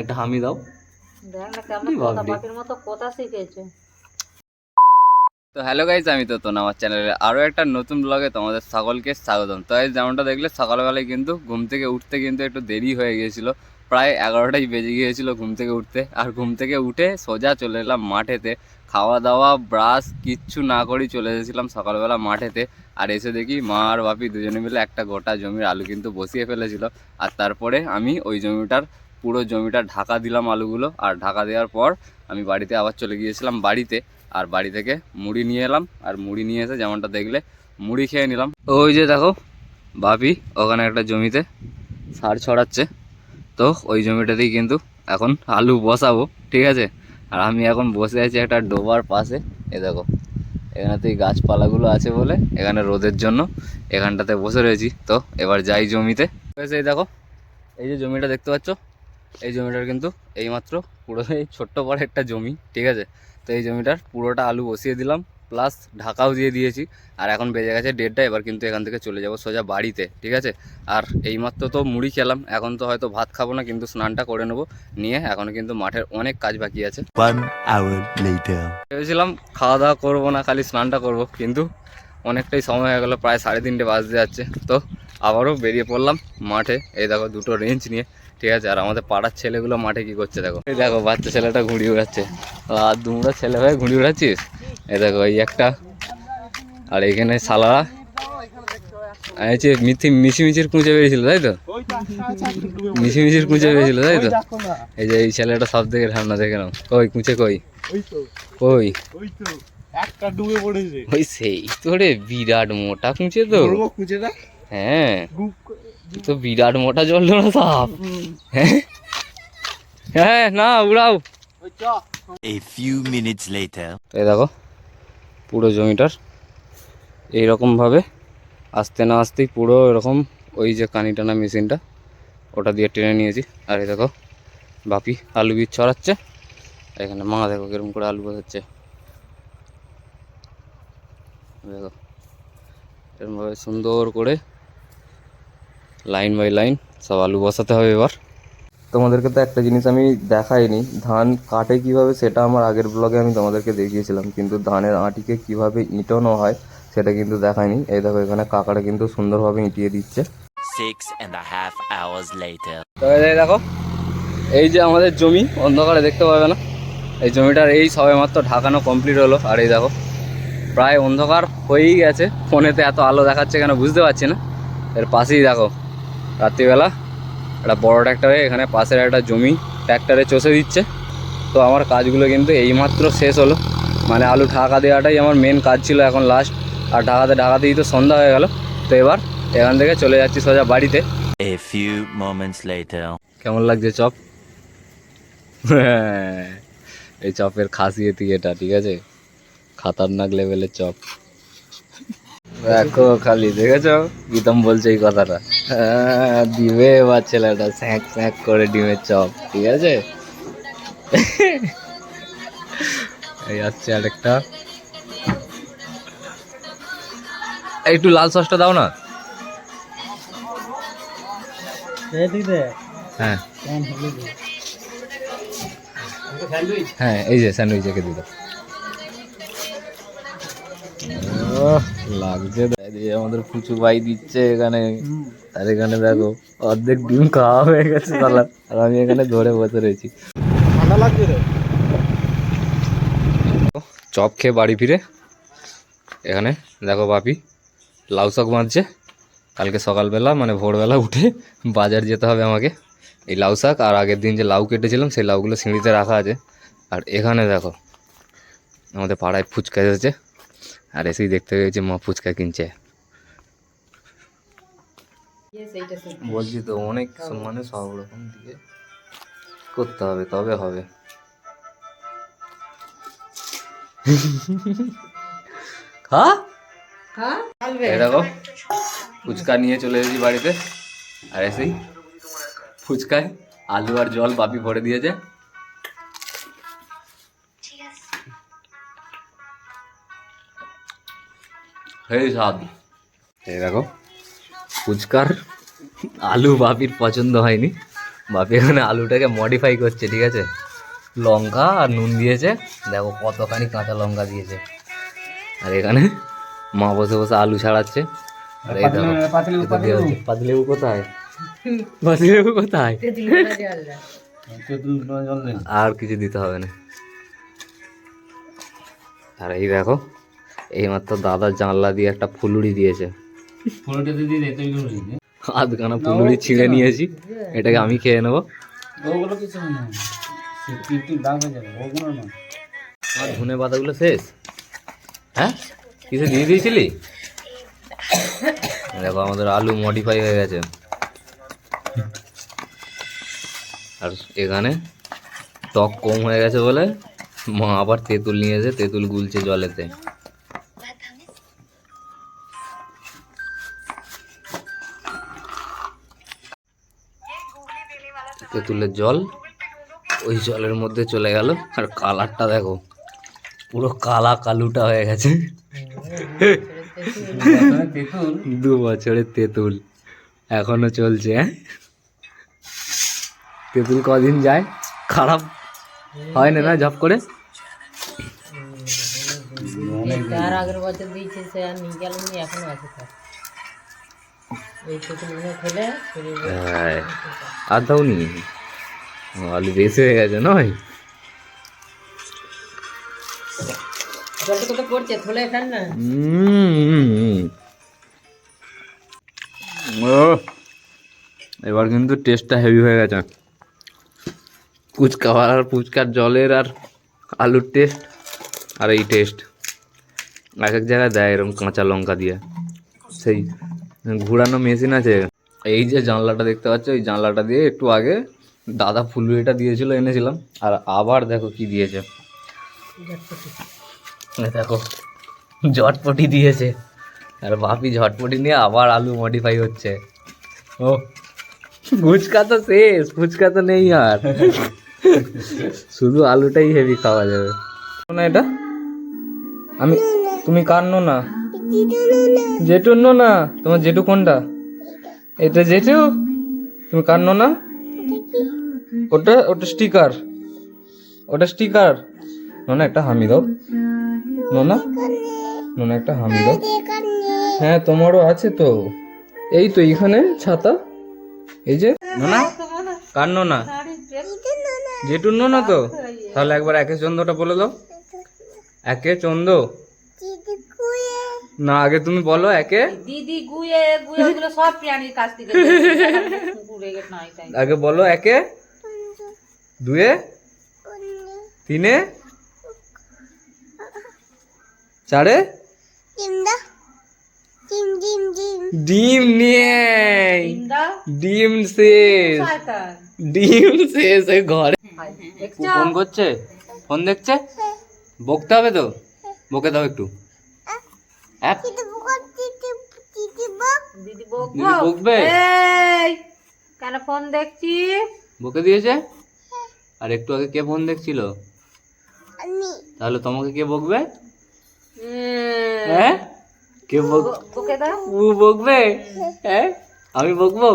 একটা হামি দাও। তো হ্যালো গাইজ আমি তো তোন আমার চ্যানেলে আরও একটা নতুন ব্লগে তোমাদের সকলকে স্বাগতম। তো এই যেমনটা দেখলে সকালবেলায় কিন্তু ঘুম থেকে উঠতে কিন্তু একটু দেরি হয়ে গিয়েছিল। প্রায় এগারোটাই বেজে গিয়েছিল ঘুম থেকে উঠতে। আর ঘুম থেকে উঠে সোজা চলে এলাম মাঠেতে। খাওয়া দাওয়া ব্রাশ কিচ্ছু না করেই চলে এসেছিলাম সকালবেলা মাঠেতে। আর এসে দেখি মা আর বাপি দুজনে মিলে একটা গোটা জমির আলু কিন্তু বসিয়ে ফেলেছিল। আর তারপরে আমি ওই জমিটার পুরো জমিটা ঢাকা দিলাম আলুগুলো, আর ঢাকা দেওয়ার পর আমি বাড়িতে আবার চলে গিয়েছিলাম বাড়িতে, আর বাড়ি থেকে মুড়ি নিয়ে এলাম, আর মুড়ি নিয়ে এসে যেমনটা দেখলে মুড়ি খেয়ে নিলাম। ওই যে দেখো বাপি ওখানে একটা জমিতে সার ছড়াচ্ছে, তো ওই জমিটাতেই কিন্তু এখন আলু বসাবো, ঠিক আছে? আর আমি এখন বসে আছি একটা ডোবার পাশে, এ দেখো, এখানেতেই গাছপালাগুলো আছে বলে এখানে রোদের জন্য এখানটাতে বসে রয়েছি, তো এবার যাই জমিতে। এই দেখো, এই যে জমিটা দেখতে পাচ্ছ এই জমিটার কিন্তু এইমাত্র পুরো এই ছোট্ট বড় একটা জমি ঠিক আছে? তো এই জমিটার পুরোটা আলু বসিয়ে দিলাম প্লাস ঢাকাও দিয়ে দিয়েছি। আর এখন বেজে গেছে দেড়টা এবার কিন্তু এখান থেকে চলে যাব সোজা বাড়িতে ঠিক আছে? আর এইমাত্র তো মুড়ি খেলাম এখন তো হয়তো ভাত খাব না কিন্তু স্নানটা করে নেব নিয়ে এখনও কিন্তু মাঠের অনেক কাজ বাকি আছে. ভেবেছিলাম খাওয়া দাওয়া করব না খালি স্নানটা করব কিন্তু অনেকটাই সময় হয়ে গেলো প্রায় সাড়ে তিনটে বাজতে যাচ্ছে। তো আবারও বেরিয়ে পড়লাম মাঠে এই দেখো দুটো রেঞ্জ নিয়ে। ঠিক আছে আর আমাদের পাড়ার ছেলেগুলো মাঠে কি করছে দেখো? এই দেখো বাচ্চা ছেলেটা ঘুড়ি উড়াচ্ছে। আর দুমড়া ছেলে ভাই ঘুড়ি উড়াচ্ছিস? এই দেখো এই একটা। আর এখানে সালারা এই যে মিথি মিছিমিছির কুঁচে বেরিয়েছিল তাই তো? মিছিমিছির কুঁচে বেরিয়েছিল তাই তো? এই যে এই ছেলেটা সব থেকে ঠান্ডা দেখে নাও। কই কুঁচে কই? ওই কই? ওই একটা ডুবে পড়েছে ওই সেই তো রে বিরাট মোটা কুঁচে তো। হ্যাঁ। তো বিরাট মোটা জল না সাপ। হ্যাঁ? হ্যাঁ না উড়াও। A few minutes এই দেখো পুরো জমিটার এইরকমভাবে আস্তে না আসতেই পুরো এরকম ওই যে কানি টানা মেশিনটা ওটা দিয়ে টেনে নিয়েছি। আর এই দেখো বাপি আলু বীজ ছড়াচ্ছে। এখানে মা দেখো কীরকম করে আলু বসাচ্ছে। দেখো এরকমভাবে সুন্দর করে লাইন বাই লাইন সব আলু বসাতে হবে এবার। তোমাদেরকে তো একটা জিনিস আমি দেখাইনি ধান কাটে কীভাবে সেটা আমার আগের ব্লগে আমি তোমাদেরকে দেখিয়েছিলাম কিন্তু ধানের আঁটিকে কীভাবে ইঁটানো হয় সেটা কিন্তু দেখাইনি। এই দেখো এখানে কাকাটা কিন্তু সুন্দরভাবে ইঁটিয়ে দিচ্ছে। দেখো এই যে আমাদের জমি অন্ধকারে দেখতে পাবে না? এই জমিটার এই সবে মাত্র ঢাকানো কমপ্লিট হলো। আর এই দেখো প্রায় অন্ধকার হয়েই গেছে। ফোনেতে এত আলো দেখাচ্ছে কেন বুঝতে পারছি না। এর পাশেই দেখো রাত্রিবেলা। একটা বড় ট্র্যাক্টরে এখানে পাশের একটা জমি ট্র্যাক্টরে চষে দিচ্ছে। তো আমার কাজগুলো কিন্তু এইমাত্র শেষ হলো। মানে আলু ঢাকা দেওয়াটাই আমার মেন কাজ ছিল এখন লাস্ট আর ঢাকাতে ঢাকাতেই তো সন্ধ্যা হয়ে গেল। তো এবার এখান থেকে চলে যাচ্ছি সোজা বাড়িতে. কেমন লাগছে চপ? এই চপের খাসিয়তি এটা ঠিক আছে? খাতারনাক লেভেলের চপ। দেখো খালি দেখেছ? গীতম বলছে এই কথাটা। হ্যাঁ, দিবে এবার ছেলেটা স্যাঁক স্যাঁক করে ডিমের চপ ঠিক আছে? এই আসছে আরেকটা। একটু লাল সসটা দাও না। হ্যাঁ। হ্যাঁ এই যে স্যান্ডউইচ একে দিল। লাগছে আমাদের ফুচু ভাই দিচ্ছে এখানে। আর এখানে দেখো অর্ধেক ডিম খাওয়া হয়ে গেছে তাহলে। আর আমি এখানে ধরে বসে রয়েছি। ঠান্ডা লাগছে রে চপ খেয়ে বাড়ি ফিরে। এখানে দেখো বাপি লাউ শাক বাঁধছে। কালকে সকালবেলা মানে ভোরবেলা উঠে বাজার যেতে হবে আমাকে। এই লাউ শাক আর আগের দিন যে লাউ কেটেছিলাম সেই লাউগুলো সিঁড়িতে রাখা আছে। আর এখানে দেখো আমাদের পাড়ায় ফুচকা এসেছে। আর এসেই দেখতে পেয়েছি মা ফুচকা কিনছে। বলছি তো অনেক মানে সব রকম দিয়ে করতে হবে তবে হবে। খা ফুচকা নিয়ে চলে এসেছি বাড়িতে। আর এসেই ফুচকায় আলু আর জল বাপি ভরে দিয়েছে। হেই স্বাদ। এই দেখো ফুচকার আলু বাপির পছন্দ হয়নি। বাপি এখানে আলুটাকে মডিফাই করছে ঠিক আছে? লঙ্কা আর নুন দিয়েছে। দেখো কতখানি কাঁচা লঙ্কা দিয়েছে। আর এখানে মা বসে বসে আলু ছাড়াচ্ছে। আর এই দেখো। পাতিলেবু কোথায়? পাতিলেবু কোথায়? আর কিছু দিতে হবে না। আর এই দেখো এইমাত্র দাদার জানলা দিয়ে একটা ফুলুরি দিয়েছে। আধখানা ফুলুরি ছিঁড়ে নিয়েছি এটাকে আমি খেয়ে নেব। হয়ে আর ধনে পাতাগুলো শেষ। হ্যাঁ? কিছু দিয়ে দিয়েছিলি? দেখো আমাদের আলু মডিফাই হয়ে গেছে। আর এখানে টক কম হয়ে গেছে বলে মা আবার তেঁতুল নিয়েছে তেঁতুল গুলছে জলেতে। তেঁতুলের জল, ওই জলের মধ্যে চলে গেল। আর কালারটা দেখো, পুরো কালা কালুটা হয়ে গেছে। দু বছরের তেঁতুল। এখনও চলছে হ্যাঁ? তেঁতুল কদিন যায়? খারাপ হয় না না জব করে? তার আগের বছর দিয়েছে, সে আর নিয়ে গেল এখনও আছে হ্যাঁ। আর দাও নি আলু বেশি হয়ে গেছে নয়? এবার কিন্তু টেস্টটা হেভি হয়ে গেছে। ফুচকা আর ফুচকার জলের আর আলুর টেস্ট আর এই টেস্ট এক এক জায়গায় দেয় এরকম কাঁচা লঙ্কা দিয়ে। সেই ঘোরানো মেশিন আছে। এই যে জানলাটা দেখতে পাচ্ছ, এই জানলাটা দিয়ে একটু আগে দাদা ফুলুরিটা দিয়েছিল, এনেছিলাম। আর আবার দেখো কি দিয়েছে। দেখো, ঝটপটি দিয়েছে। আর বাপি ঝটপটি নিয়ে আবার আলু মডিফাই হচ্ছে। ও, ফুচকা তো শেষ, ফুচকা তো নেই আর। শুধু আলুটাই হেভি খাওয়া যাবে। না এটা। আমি তুমি কার নো না। জেঠুর নো না? তোমার জেঠু কোনটা? এটা জেঠু? তুমি কার নো না ওটা ওটা স্টিকার। ওটা স্টিকার। নোনা, একটা হামি দাও। নোনা? নোনা, একটা হামি দাও। হ্যাঁ তোমারও আছে তো। এই তো এখানে ছাতা। এই যে, নোনা? কার নোনা? জেঠুর নোনা তো? তাহলে একবার একে চন্দ্রটা বলে দাও। একে চন্দ্র? না আগে তুমি বলো একে। দিদি গুয়ে গুয়ে ওগুলো সব প্রাণীর কাছ থেকে কুকুরে নাই তাই আগে বলো একে। দুয়ে। তিনে। চারে। ডিম নিয়ে। ডিম শেষ। ডিম শেষ ঘরে। ফোন করছে? ফোন দেখছে? বকতে হবে তো? বকে দাও একটু অ্যাপ দিদি দিদি বকবো বকবে এই কেন ফোন দেখছিস বকে দিয়েছে? আর একটু আগে কে ফোন দেখছিল? তাহলে তোমাকে কে বকবে? হ্যাঁ? কে বক বকে দাও ও বকবে? হ্যাঁ? আমি বকবো?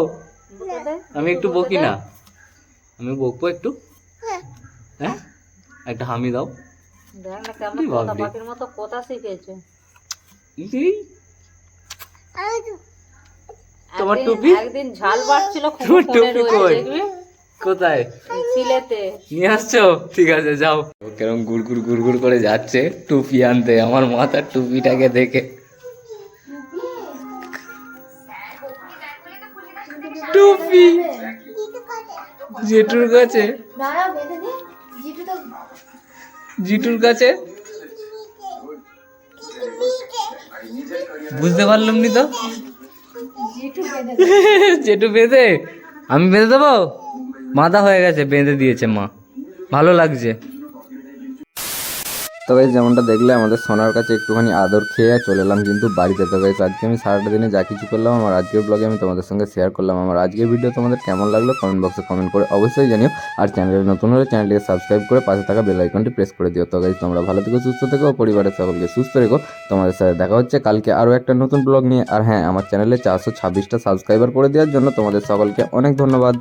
আমি একটু বকি না। আমি বকবো একটু? হ্যাঁ। একটা হামি দাও। দেখ না কেমন কি কথা? পাখির মতো কথা শিখেছে। তোমার টুপি? একদিন ঝাল বাড়ছিল তোমার টুপি কই? কোথায়? সিলেতে নিয়ে আসছো? ঠিক আছে যাও। কেরম গুড়গুড় গুড়গুড় করে যাচ্ছে টুপি আনতে আমার মাথার টুপিটাকে দেখে। টুপি? জেঠুর কাছে। জিটুর কাছে? বুঝতে পারলাম নি তো? জেঠু বেঁধে। আমি বেঁধে দেবো? মাদা হয়ে গেছে, বেঁধে দিয়েছে মা। ভালো লাগছে। তো গাইজ যেমনটা দেখলে, আমাদের সোনার কাছে একটুখানি আদর খেয়ে চলে এলাম কিন্তু বাড়িতে। তো গাইজ আজকে আমি সারাটা দিনে যা কিছু করলাম, আমার আজকের ব্লগে আমি তোমাদের সঙ্গে শেয়ার করলাম। আমার আজকের ভিডিও তোমাদের কেমন লাগল কমেন্ট বক্সে কমেন্ট করে অবশ্যই জানিও। আর চ্যানেলে নতুন হলে চ্যানেলটিকে সাবস্ক্রাইব করে পাশে থাকা বেল আইকনটি প্রেস করে দিও। তো গাইজ তোমরা ভালো থেকো, সুস্থ থেকো পরিবারের সকলকে সুস্থ রেখো। তোমাদের সাথে দেখা হচ্ছে কালকে আরও একটা নতুন ব্লগ নিয়ে। আর হ্যাঁ আমার চ্যানেলে চারশো ছাব্বিশটা সাবস্ক্রাইবার করে দেওয়ার জন্য তোমাদের সকলকে অনেক ধন্যবাদ।